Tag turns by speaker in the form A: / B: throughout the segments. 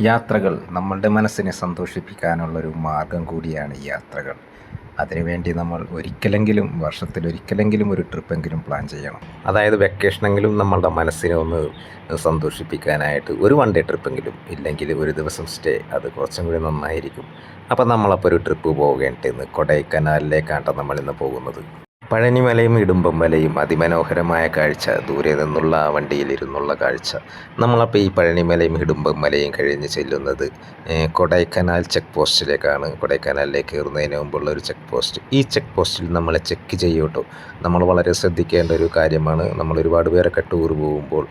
A: യാത്രകൾ നമ്മളുടെ മനസ്സിനെ സന്തോഷിപ്പിക്കാനുള്ളൊരു മാർഗം കൂടിയാണ് യാത്രകൾ. അതിനുവേണ്ടി നമ്മൾ ഒരിക്കലെങ്കിലും വർഷത്തിൽ ഒരിക്കലെങ്കിലും ഒരു ട്രിപ്പെങ്കിലും പ്ലാൻ ചെയ്യണം. അതായത് വെക്കേഷനെങ്കിലും നമ്മളുടെ മനസ്സിനെ ഒന്ന് സന്തോഷിപ്പിക്കാനായിട്ട് ഒരു വൺ ഡേ ട്രിപ്പെങ്കിലും ഇല്ലെങ്കിൽ ഒരു ദിവസം സ്റ്റേ അത് കുറച്ചും കൂടി നന്നായിരിക്കും. അപ്പോൾ നമ്മളപ്പോൾ ഒരു ട്രിപ്പ് പോകേണ്ടതെന്ന് കൊടൈക്കനാലിലേക്കാണ് നമ്മളിന്ന് പോകുന്നത്. പഴനിമലയും ഇടുമ്പം വലയും അതിമനോഹരമായ കാഴ്ച. ദൂരെ നിന്നുള്ള ആ വണ്ടിയിലിരുന്നുള്ള കാഴ്ച. നമ്മളപ്പോൾ ഈ പഴനിമലയും ഇടുമ്പം മലയും കഴിഞ്ഞ് ചെല്ലുന്നത് കൊടൈക്കനാൽ ചെക്ക് പോസ്റ്റിലേക്കാണ് കൊടൈക്കനാലിലേക്ക് കയറുന്നതിന് മുമ്പുള്ള ഒരു ചെക്ക് പോസ്റ്റ് ഈ ചെക്ക് പോസ്റ്റിൽ നമ്മൾ ചെക്ക് ചെയ്യൂട്ടോ? നമ്മൾ വളരെ ശ്രദ്ധിക്കേണ്ട ഒരു കാര്യമാണ്. നമ്മൾ ഒരുപാട് പേരൊക്കെ ടൂർ പോകുമ്പോൾ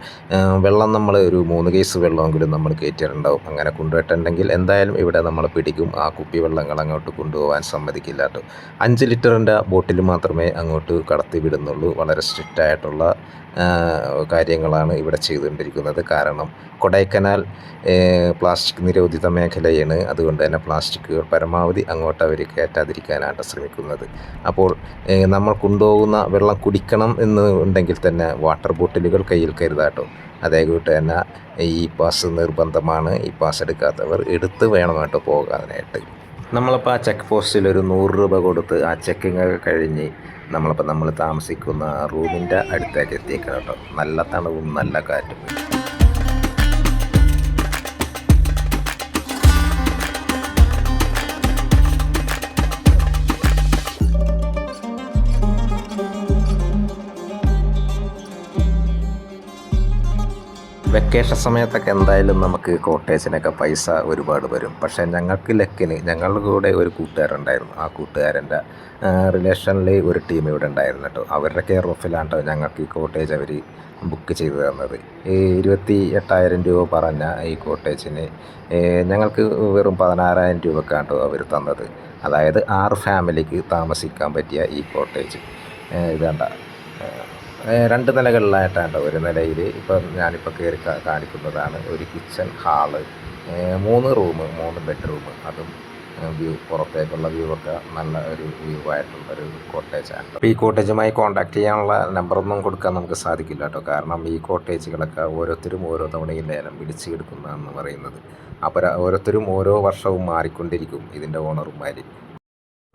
A: വെള്ളം നമ്മൾ ഒരു മൂന്ന് കേസ് വെള്ളമെങ്കിലും നമ്മൾ കയറ്റിയിട്ടുണ്ടാവും അങ്ങനെ കൊണ്ടുപോയിട്ടുണ്ടെങ്കിൽ എന്തായാലും ഇവിടെ നമ്മൾ പിടിക്കും. ആ കുപ്പി വെള്ളങ്ങൾ അങ്ങോട്ട് കൊണ്ടുപോകാൻ സമ്മതിക്കില്ല കേട്ടോ. അഞ്ച് ലിറ്ററിന്റെ ബോട്ടിൽ മാത്രമേ അങ്ങോട്ട് കടത്തി വിടുന്നുള്ളൂ വളരെ സ്ട്രിക്റ്റ് ആയിട്ടുള്ള കാര്യങ്ങളാണ് ഇവിടെ ചെയ്തുകൊണ്ടിരിക്കുന്നത്. കാരണം കൊടൈക്കനാൽ പ്ലാസ്റ്റിക് നിരോധിത മേഖലയാണ്. അതുകൊണ്ട് തന്നെ പ്ലാസ്റ്റിക്കുകൾ പരമാവധി അങ്ങോട്ട് അവർ കയറ്റാതിരിക്കാനാണ് ശ്രമിക്കുന്നത്. അപ്പോൾ നമ്മൾ കൊണ്ടുപോകുന്ന വെള്ളം കുടിക്കണം എന്ന് ഉണ്ടെങ്കിൽ തന്നെ വാട്ടർ ബോട്ടിലുകൾ കയ്യിൽ കരുതാട്ടോ അതേകൂട്ട് തന്നെ ഈ പാസ് നിർബന്ധമാണ്. ഈ പാസ് എടുക്കാത്തവർ എടുത്ത് വേണം കേട്ടോ പോകാനായിട്ട്. നമ്മളിപ്പോൾ ആ ചെക്ക് പോസ്റ്റിൽ ഒരു നൂറ് രൂപ കൊടുത്ത് ആ ചെക്കിങ് ഒക്കെ കഴിഞ്ഞ് നമ്മളിപ്പോൾ നമ്മൾ താമസിക്കുന്ന റൂമിന്റെ അടുത്തേക്ക് എത്തിയേക്കണം കേട്ടോ. നല്ല തണുവും നല്ല കാറ്റും. വെക്കേഷൻ സമയത്തൊക്കെ എന്തായാലും നമുക്ക് കോട്ടേജിനൊക്കെ പൈസ ഒരുപാട് വരും. പക്ഷേ ഞങ്ങൾക്ക് ലക്കിന് ഞങ്ങളുടെ കൂടെ ഒരു കൂട്ടുകാരുണ്ടായിരുന്നു. ആ കൂട്ടുകാരന്റെ റിലേഷനിൽ ഒരു ടീം ഇവിടെ ഉണ്ടായിരുന്നു കേട്ടോ. അവരുടെ കെയർ ഓഫിലാണ് ഞങ്ങൾക്ക് ഈ കോട്ടേജ് അവർ ബുക്ക് ചെയ്തു തന്നത്. ഈ ഇരുപത്തി എട്ടായിരം രൂപ പറഞ്ഞ ഈ കോട്ടേജിന് ഞങ്ങൾക്ക് വെറും പതിനാറായിരം രൂപക്കാണ് കേട്ടോ അവർ തന്നത്. അതായത് ആറ് ഫാമിലിക്ക് താമസിക്കാൻ പറ്റിയ ഈ കോട്ടേജ്. ഇതാണ്ട രണ്ട് നിലകളിലായിട്ടാണ് ഒരു നിലയിൽ ഇപ്പം ഞാനിപ്പോൾ കയറി കാണിക്കുന്നതാണ്. ഒരു കിച്ചൺ ഹാൾ മൂന്ന് റൂം മൂന്ന് ബെഡ്റൂം. അതും വ്യൂ പുറത്തേക്കുള്ള വ്യൂ ഒക്കെ നല്ല ഒരു വ്യൂ ആയിട്ടുള്ള ഒരു കോട്ടേജാണ് അപ്പോൾ ഈ കോട്ടേജുമായി കോൺടാക്ട് ചെയ്യാനുള്ള നമ്പറൊന്നും കൊടുക്കാൻ നമുക്ക് സാധിക്കില്ല കേട്ടോ. കാരണം ഈ കോട്ടേജുകളൊക്കെ ഓരോരുത്തരും ഓരോ തവണയും ലേലം പിടിച്ചെടുക്കുന്നതെന്ന് പറയുന്നത്. അപ്പോൾ ഓരോരുത്തരും ഓരോ വർഷവും മാറിക്കൊണ്ടിരിക്കും ഇതിന്റെ ഓണർമാർ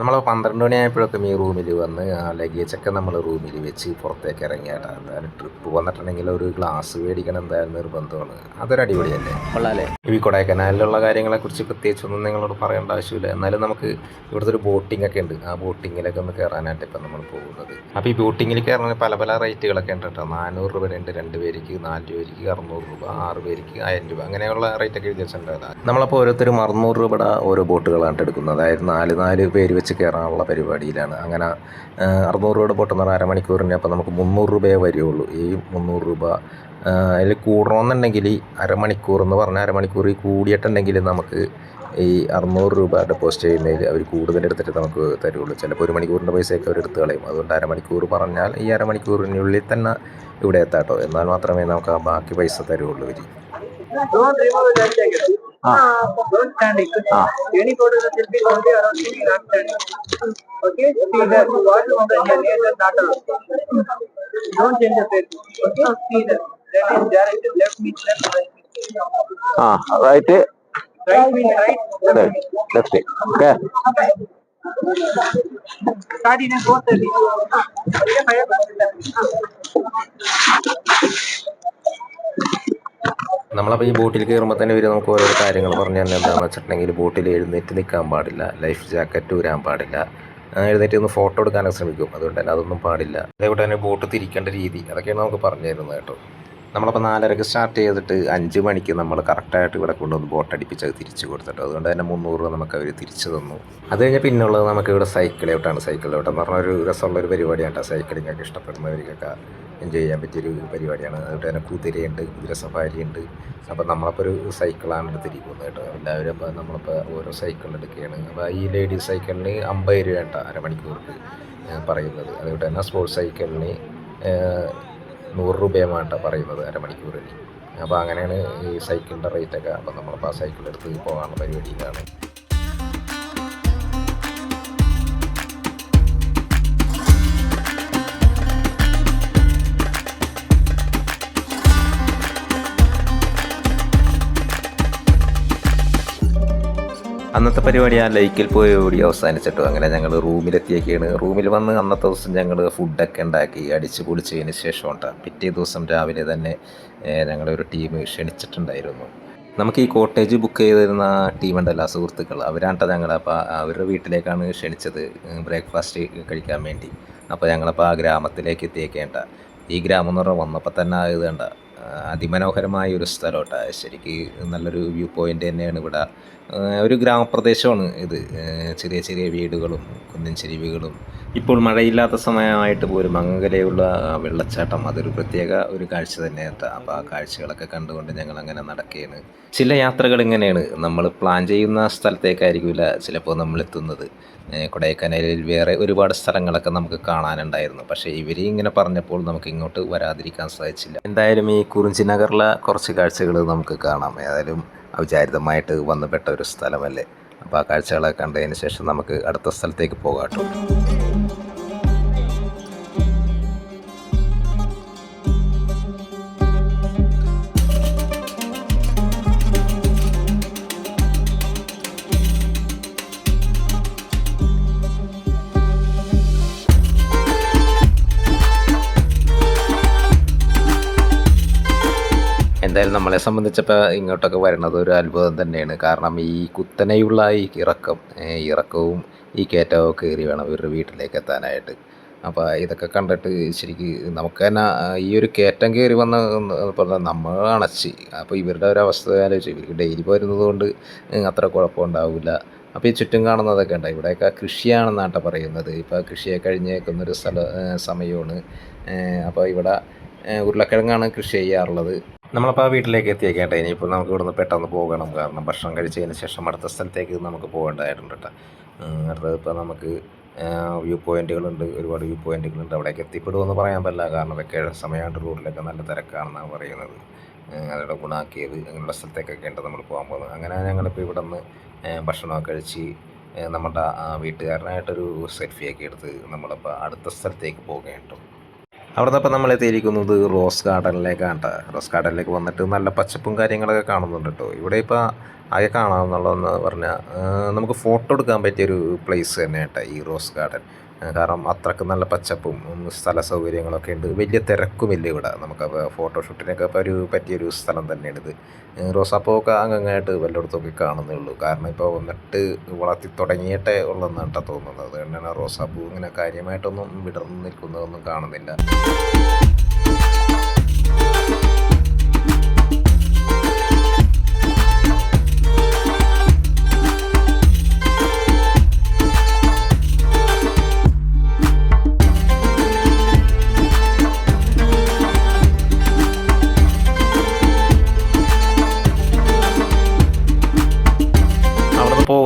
A: നമ്മൾ പന്ത്രണ്ട് മണിയായപ്പോഴൊക്കെ ഈ റൂമിൽ വന്ന് ആ ലഗേജൊക്കെ നമ്മൾ റൂമിൽ വെച്ച് പുറത്തേക്ക് ഇറങ്ങിയാട്ടാ എന്തായാലും ട്രിപ്പ് വന്നിട്ടുണ്ടെങ്കിൽ ഒരു ഗ്ലാസ് മേടിക്കണം എന്തായാലും നിർബന്ധമാണ്. അതൊരു അടിപൊളിയല്ലേ
B: കൊള്ളാലേ.
A: ഈ കൊടൈക്കനാലിലുള്ള കാര്യങ്ങളെക്കുറിച്ച് പ്രത്യേകിച്ചൊന്നും നിങ്ങളോട് പറയേണ്ട ആവശ്യമില്ല. എന്നാലും നമുക്ക് ഇവിടുത്തെ ഒരു ബോട്ടിംഗ് ഒക്കെ ഉണ്ട്. ആ ബോട്ടിങ്ങിലൊക്കെ ഒന്ന് കയറാനായിട്ട് ഇപ്പം നമ്മൾ പോകുന്നത്. അപ്പോൾ ഈ ബോട്ടിങ്ങിൽ കയറുന്ന പല പല റേറ്റുകളൊക്കെ ഉണ്ട് കേട്ടോ. നാനൂറ് രൂപ ഉണ്ട് രണ്ട് പേർക്ക് നാല് പേർക്ക് അറുന്നൂറ് രൂപ ആറ് പേർക്ക് ആയിരം രൂപ. അങ്ങനെയുള്ള റേറ്റൊക്കെ വെച്ചിട്ടുണ്ട് നമ്മളപ്പോൾ ഓരോരുത്തരും അറുന്നൂറ് രൂപയുടെ ഓരോ ബോട്ടുകളാണ് എടുക്കുന്നത്. അതായത് നാല് നാല് പേര് വെച്ച് കയറാനുള്ള പരിപാടിയിലാണ്. അങ്ങനെ അറുന്നൂറ് രൂപയുടെ പൊട്ടുന്ന അരമണിക്കൂറിന് അപ്പോൾ നമുക്ക് മുന്നൂറ് രൂപയെ വരികയുള്ളൂ ഈ മുന്നൂറ് രൂപ അതിൽ കൂടണമെന്നുണ്ടെങ്കിൽ അരമണിക്കൂർ എന്ന് പറഞ്ഞാൽ അരമണിക്കൂറിൽ കൂടിയിട്ടുണ്ടെങ്കിൽ നമുക്ക് ഈ അറുന്നൂറ് രൂപ ഡെപ്പോസിറ്റ് ചെയ്യുന്നതിൽ അവർ കൂടുതൽ എടുത്തിട്ട് നമുക്ക് തരുള്ളൂ. ചിലപ്പോൾ ഒരു മണിക്കൂറിന്റെ പൈസയൊക്കെ അവർ എടുത്ത് കളയും. അതുകൊണ്ട് അരമണിക്കൂർ പറഞ്ഞാൽ ഈ അരമണിക്കൂറിനുള്ളിൽ തന്നെ ഇവിടെ എത്താട്ടോ എന്നാൽ മാത്രമേ നമുക്ക് ആ ബാക്കി പൈസ തരുള്ളൂ ഇവർ
C: standing. Ah. Any photo that will be only around three lakh standing. Okay, see that you want to the near the data. Don't change the face. Okay, see that. That is directed left meet left right. Ah, right. Right meet right. Left.
B: Left. Okay.
C: Start in a 430. Okay, 5 percent.
A: നമ്മളപ്പോൾ ഈ ബോട്ടിൽ കയറുമ്പോൾ തന്നെ ഇവർ നമുക്ക് ഓരോ കാര്യങ്ങൾ പറഞ്ഞു തന്നെ എന്താണെന്ന് വെച്ചിട്ടുണ്ടെങ്കിൽ ബോട്ടിൽ എഴുന്നേറ്റ് നിൽക്കാൻ പാടില്ല ലൈഫ് ജാക്കറ്റ് ഊരാൻ പാടില്ല. എഴുന്നേറ്റ് ഒന്ന് ഫോട്ടോ എടുക്കാനൊക്കെ ശ്രമിക്കും. അതുകൊണ്ട് തന്നെ അതൊന്നും പാടില്ല. അതേപോലെ തന്നെ ബോട്ട് തിരിക്കേണ്ട രീതി അതൊക്കെയാണ് നമുക്ക് പറഞ്ഞു തരുന്നത് കേട്ടോ. നമ്മളപ്പോൾ നാലരക്ക് സ്റ്റാർട്ട് ചെയ്തിട്ട് അഞ്ച് മണിക്ക് നമ്മൾ കറക്റ്റായിട്ട് ഇവിടെ കൊണ്ടുവന്ന് ബോട്ട് അടിപ്പിച്ച് അത് തിരിച്ചു കൊടുത്തിട്ട് അതുകൊണ്ട് തന്നെ മുന്നൂറ് രൂപ നമുക്ക് അവർ തിരിച്ചു തന്നു. അത് കഴിഞ്ഞ് പിന്നുള്ളത് നമുക്ക് ഇവിടെ സൈക്കിൾ ഔട്ടാണ് സൈക്കിൾ എന്ന് പറഞ്ഞ ഒരു രസമുള്ള ഒരു പരിപാടിയാണ് സൈക്ലിംഗ് ഒക്കെ ഇഷ്ടപ്പെടുന്നവർക്കൊക്കെ എൻജോയ് ചെയ്യാൻ പറ്റിയൊരു പരിപാടിയാണ്. അതുകൊണ്ട് തന്നെ കുതിരയുണ്ട് കുതിര സഫാരി ഉണ്ട് അപ്പോൾ നമ്മളപ്പോൾ ഒരു സൈക്കിളാണ് എടുത്തിരിക്കുന്നത് കേട്ടോ. എല്ലാവരും അപ്പോൾ നമ്മളിപ്പോൾ ഓരോ സൈക്കിൾ എടുക്കുകയാണ്. അപ്പോൾ ഈ ലേഡീസ് സൈക്കിളിന് അമ്പത് രൂപ കേട്ടോ അരമണിക്കൂർക്ക് പറയുന്നത്. അതുകൊണ്ട് തന്നെ സ്പോർട്സ് സൈക്കിളിന് നൂറ് രൂപയുമാണ് പറയുന്നത് അരമണിക്കൂറിന്. അപ്പോൾ അങ്ങനെയാണ് ഈ സൈക്കിളിന്റെ റേറ്റൊക്കെ അപ്പോൾ നമ്മളിപ്പോൾ ആ സൈക്കിൾ എടുത്ത് പോകാനുള്ള പരിപാടിയിലാണ് അന്നത്തെ പരിപാടി ആ ലൈക്കിൽ പോയി ഓടി അവസാനിച്ചിട്ടു. അങ്ങനെ ഞങ്ങൾ റൂമിലെത്തിയൊക്കെയാണ് റൂമിൽ വന്ന് അന്നത്തെ ദിവസം ഞങ്ങൾ ഫുഡൊക്കെ ഉണ്ടാക്കി അടിച്ചു പൊളിച്ചതിന് ശേഷം ഉണ്ടാകും പിറ്റേ ദിവസം രാവിലെ തന്നെ ഞങ്ങളൊരു ടീം ക്ഷണിച്ചിട്ടുണ്ടായിരുന്നു. നമുക്ക് ഈ കോട്ടേജ് ബുക്ക് ചെയ്തിരുന്ന ടീമുണ്ടല്ലോ സുഹൃത്തുക്കൾ അവരാണ്ട ഞങ്ങൾ അപ്പോൾ അവരുടെ വീട്ടിലേക്കാണ് ക്ഷണിച്ചത് ബ്രേക്ക്ഫാസ്റ്റ് കഴിക്കാൻ വേണ്ടി. അപ്പോൾ ഞങ്ങളപ്പോൾ ആ ഗ്രാമത്തിലേക്ക് എത്തിയേക്കേണ്ട ഈ ഗ്രാമം എന്ന് പറഞ്ഞാൽ വന്നപ്പോൾ തന്നെ ആയത് അതിമനോഹരമായ ഒരു സ്ഥലമാട്ടോ. ശരിക്ക് നല്ലൊരു വ്യൂ പോയിന്റ് തന്നെയാണ് ഇവിടെ. ഒരു ഗ്രാമപ്രദേശമാണ് ഇത്. ചെറിയ ചെറിയ വീടുകളും കുന്നിൻ ചെരുവികളും ഇപ്പോൾ മഴയില്ലാത്ത സമയമായിട്ട് പോലും അങ്ങകലെയുള്ള വെള്ളച്ചാട്ടം അതൊരു പ്രത്യേക ഒരു കാഴ്ച തന്നെയാണ് അപ്പോൾ ആ കാഴ്ചകളൊക്കെ കണ്ടുകൊണ്ട് ഞങ്ങൾ അങ്ങനെ നടക്കുകയാണ് ചില യാത്രകൾ ഇങ്ങനെയാണ്. നമ്മൾ പ്ലാൻ ചെയ്യുന്ന സ്ഥലത്തേക്കായിരിക്കില്ല ചിലപ്പോൾ നമ്മൾ എത്തുന്നത്. കൊടൈക്കനാലിൽ വേറെ ഒരുപാട് സ്ഥലങ്ങളൊക്കെ നമുക്ക് കാണാനുണ്ടായിരുന്നു. പക്ഷേ ഇവർ ഇങ്ങനെ പറഞ്ഞപ്പോൾ നമുക്ക് ഇങ്ങോട്ട് വരാതിരിക്കാൻ സാധിച്ചില്ല. എന്തായാലും ഈ കുറിഞ്ചി നഗറിലെ കുറച്ച് കാഴ്ചകൾ നമുക്ക് കാണാം. ഏതായാലും അവിചാരിതമായിട്ട് വന്നുപെട്ട ഒരു സ്ഥലമല്ലേ? അപ്പോൾ ആ കാഴ്ചകളൊക്കെ കണ്ടതിന് ശേഷം നമുക്ക് അടുത്ത സ്ഥലത്തേക്ക് പോകാം കേട്ടോ നമ്മളെ സംബന്ധിച്ചപ്പോൾ ഇങ്ങോട്ടൊക്കെ വരുന്നത് ഒരു അത്ഭുതം തന്നെയാണ്. കാരണം ഈ കുത്തനെയുള്ള ഈ ഇറക്കം ഇറക്കവും ഈ കയറ്റവും കയറി വേണം ഇവരുടെ വീട്ടിലേക്ക് എത്താനായിട്ട്. അപ്പോൾ ഇതൊക്കെ കണ്ടിട്ട് ശരിക്കും നമുക്ക് തന്നെ ഈ ഒരു കയറ്റം കയറി വന്ന പറഞ്ഞാൽ നമ്മൾ അണച്ച്. അപ്പോൾ ഇവരുടെ ഒരു അവസ്ഥ ആലോചിച്ച്. ഇവർക്ക് ഡെയിലി പോരുന്നത് കൊണ്ട് അത്ര കുഴപ്പമുണ്ടാവില്ല അപ്പോൾ ഈ ചുറ്റും കാണുന്നതൊക്കെ ഉണ്ട് ഇവിടെയൊക്കെ കൃഷിയാണെന്നാട്ടോ പറയുന്നത്. ഇപ്പോൾ കൃഷിയെ കഴിഞ്ഞേക്കുന്നൊരു സ്ഥല സമയമാണ്. അപ്പോൾ ഇവിടെ ഉരുളക്കിഴങ്ങാണ് കൃഷി ചെയ്യാറുള്ളത്. നമ്മളപ്പോൾ ആ വീട്ടിലേക്ക് എത്തിയേക്കേണ്ട ഇനിയിപ്പോൾ നമുക്ക് ഇവിടുന്ന് പെട്ടെന്ന് പോകണം. കാരണം ഭക്ഷണം കഴിച്ചതിന് ശേഷം അടുത്ത സ്ഥലത്തേക്ക് നമുക്ക് പോകേണ്ടതായിട്ടുണ്ട് കേട്ടോ. അടുത്തത് ഇപ്പോൾ നമുക്ക് വ്യൂ പോയിന്റുകളുണ്ട് ഒരുപാട് വ്യൂ പോയിന്റുകളുണ്ട് അവിടേക്ക് എത്തിപ്പെടുമെന്ന് പറയാൻ പറ്റില്ല. കാരണം വെക്കേഷൻ സമയമായിട്ട് റോഡിലൊക്കെ നല്ല തിരക്കാണെന്നാണ് പറയുന്നത്. അതിലൂടെ ഗുണാക്കിയത് അങ്ങനെയുള്ള സ്ഥലത്തേക്കൊക്കെ ഉണ്ട് നമ്മൾ പോകാൻ പോകുന്നത്. അങ്ങനെ ഞങ്ങളിപ്പോൾ ഇവിടെ നിന്ന് ഭക്ഷണമൊക്കെ കഴിച്ച് നമ്മുടെ വീട്ടുകാരനായിട്ടൊരു സെൽഫിയൊക്കെ എടുത്ത് നമ്മളിപ്പോൾ അടുത്ത സ്ഥലത്തേക്ക് പോകുകയാണ് അവിടുന്ന് അപ്പോൾ നമ്മൾ എത്തിയിരിക്കുന്നത് റോസ് ഗാർഡനിലേക്കാണ് കേട്ടോ. റോസ് ഗാർഡനിലേക്ക് വന്നിട്ട് നല്ല പച്ചപ്പും കാര്യങ്ങളൊക്കെ കാണുന്നുണ്ട് കേട്ടോ. ഇവിടെ ഇപ്പോൾ ആകെ കാണാമെന്നുള്ളതെന്ന് പറഞ്ഞാൽ നമുക്ക് ഫോട്ടോ എടുക്കാൻ പറ്റിയൊരു പ്ലേസ് തന്നെ കേട്ടോ ഈ റോസ് ഗാർഡൻ. കാരണം അത്രയ്ക്ക് നല്ല പച്ചപ്പും സ്ഥല സൗകര്യങ്ങളൊക്കെ ഉണ്ട്. വലിയ തിരക്കുമില്ല ഇവിടെ. നമുക്ക് ഫോട്ടോഷൂട്ടിനൊക്കെ ഇപ്പോൾ ഒരു പറ്റിയൊരു സ്ഥലം തന്നെയാണ് ഇത് റോസാപ്പൂവൊക്കെ അങ്ങങ്ങായിട്ട് വല്ലയിടത്തൊക്കെ കാണുന്നേ ഉള്ളൂ കാരണം ഇപ്പോൾ വന്നിട്ട് വളർത്തി തുടങ്ങിയിട്ടേ ഉള്ളതെന്നാണ് കേട്ടോ തോന്നുന്നത് അതുകൊണ്ടാണ് റോസാപ്പൂ ഇങ്ങനെ കാര്യമായിട്ടൊന്നും വിടർന്ന് നിൽക്കുന്നതൊന്നും കാണുന്നില്ല.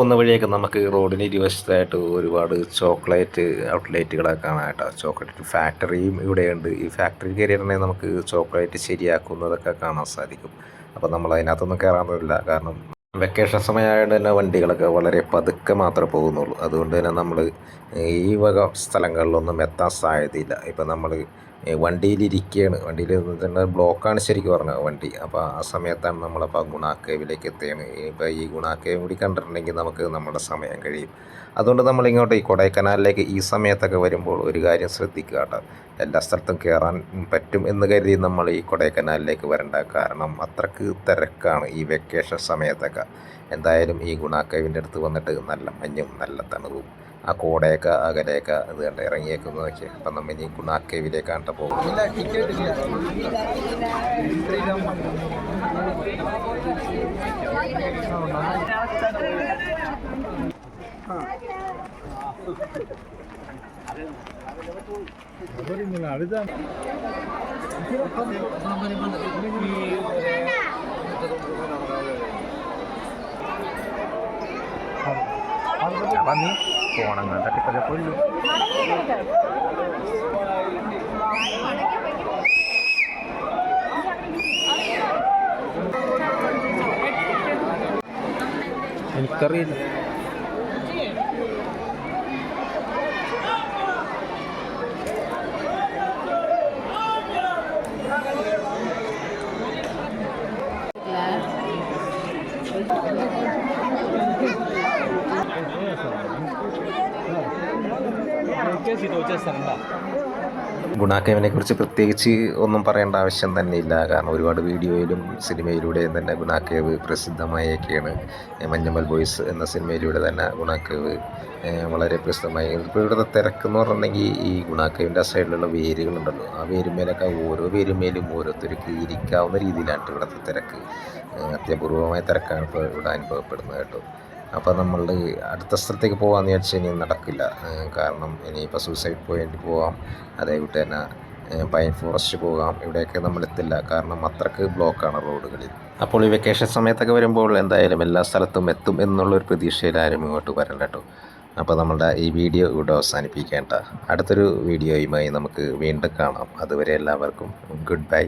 A: പോകുന്ന വഴിയൊക്കെ നമുക്ക് റോഡിന് ഇരുവശത്തായിട്ട് ഒരുപാട് ചോക്ലേറ്റ് ഔട്ട്ലെറ്റുകളൊക്കെ കേട്ടോ. ചോക്ലേറ്റ് ഫാക്ടറിയും ഇവിടെയുണ്ട്. ഈ ഫാക്ടറി കയറിയിട്ടുണ്ടെങ്കിൽ നമുക്ക് ചോക്ലേറ്റ് ശരിയാക്കുന്നതൊക്കെ കാണാൻ സാധിക്കും. അപ്പോൾ നമ്മൾ അതിനകത്തൊന്നും കയറാൻ പറ്റില്ല. കാരണം വെക്കേഷൻ സമയമായതുകൊണ്ട് തന്നെ വണ്ടികളൊക്കെ വളരെ പതുക്കെ മാത്രമേ പോകുന്നുള്ളൂ. അതുകൊണ്ട് തന്നെ നമ്മൾ ഈ വക സ്ഥലങ്ങളിലൊന്നും എത്താൻ സാധ്യതയില്ല. ഇപ്പം നമ്മൾ വണ്ടിയിലിരിക്കുകയാണ് വണ്ടിയിൽ തന്നെ ബ്ലോക്കാണ് ശരിക്കും പറഞ്ഞത് വണ്ടി. അപ്പോൾ ആ സമയത്താണ് നമ്മളപ്പോൾ ഗുണാക്കേവിലേക്ക് എത്തുകയാണ്. ഇപ്പോൾ ഈ ഗുണാക്കേവ് കൂടി കണ്ടിട്ടുണ്ടെങ്കിൽ നമുക്ക് നമ്മുടെ സമയം കഴിയും. അതുകൊണ്ട് നമ്മളിങ്ങോട്ട് ഈ കൊടൈക്കനാലിലേക്ക് ഈ സമയത്തൊക്കെ വരുമ്പോൾ ഒരു കാര്യം ശ്രദ്ധിക്കുക കേട്ടോ. എല്ലാ സ്ഥലത്തും കയറാൻ പറ്റും എന്ന് കരുതി നമ്മൾ ഈ കൊടൈക്കനാലിലേക്ക് വരേണ്ട. കാരണം അത്രയ്ക്ക് തിരക്കാണ് ഈ വെക്കേഷൻ സമയത്തൊക്കെ. എന്തായാലും ഈ ഗുണാക്കേവിന്റെ അടുത്ത് വന്നിട്ട് നല്ല മഞ്ഞും നല്ല തണുവും ആ കോടയൊക്കെ അകലെയൊക്കെ ഇത് കണ്ട് ഇറങ്ങിയേക്കുന്നതൊക്കെ അപ്പം നമ്മൾ ഇനി ഗുണാക്കേവിലേക്കാണ് പോകുന്നത്. അപ്പം നീ പോണം കണ്ടിട്ടൊക്കെ കൊല്ലു. എനിക്കറിയില്ല.
B: వచ్చేసి ఇది వచ్చేస్తారంట
A: ഗുണാക്കേവിനെ കുറിച്ച് പ്രത്യേകിച്ച് ഒന്നും പറയേണ്ട ആവശ്യം തന്നെ ഇല്ല കാരണം ഒരുപാട് വീഡിയോയിലും സിനിമയിലൂടെയും തന്നെ ഗുണാക്കേവ് പ്രസിദ്ധമായൊക്കെയാണ് മഞ്ഞമ്മൽ ബോയ്സ് എന്ന സിനിമയിലൂടെ തന്നെ ഗുണാക്കേവ് ഏഹ്, വളരെ പ്രസിദ്ധമായി ഇപ്പോൾ ഇവിടുത്തെ തിരക്ക് എന്ന് പറഞ്ഞിട്ടുണ്ടെങ്കിൽ ഈ ഗുണാക്കേവിൻ്റെ സൈഡിലുള്ള വേരുകളുണ്ടല്ലോ ആ വേരുമേലൊക്കെ ഓരോ വേരുമേലും ഓരോരുത്തർക്ക് ഇരിക്കാവുന്ന രീതിയിലാണ് ഇവിടുത്തെ തിരക്ക് ഏഹ്, അത്യപൂർവമായ തിരക്കാണ് ഇപ്പോൾ ഇവിടെ അനുഭവപ്പെടുന്നത് കേട്ടോ അപ്പോൾ നമ്മൾ അടുത്ത സ്ഥലത്തേക്ക് പോകാമെന്ന് വിചാരിച്ചു കഴിഞ്ഞാൽ നടക്കില്ല. കാരണം ഇനിയിപ്പോൾ സൂസൈഡ് പോയിന്റ് പോവാം അതേകൂട്ട് തന്നെ പൈൻ ഫോറസ്റ്റ് പോകാം. ഇവിടെയൊക്കെ നമ്മൾ എത്തില്ല. കാരണം അത്രയ്ക്ക് ബ്ലോക്കാണ് റോഡുകളിൽ അപ്പോൾ ഈ വെക്കേഷൻ സമയത്തൊക്കെ വരുമ്പോൾ എന്തായാലും എല്ലാ സ്ഥലത്തും എത്തും എന്നുള്ളൊരു പ്രതീക്ഷയിൽ ആരും ഇങ്ങോട്ട് വരണ്ട കേട്ടോ അപ്പോൾ നമ്മളുടെ ഈ വീഡിയോ ഇവിടെ അവസാനിപ്പിക്കേണ്ട. അടുത്തൊരു വീഡിയോയുമായി നമുക്ക് വീണ്ടും കാണാം. അതുവരെ എല്ലാവർക്കും ഗുഡ് ബൈ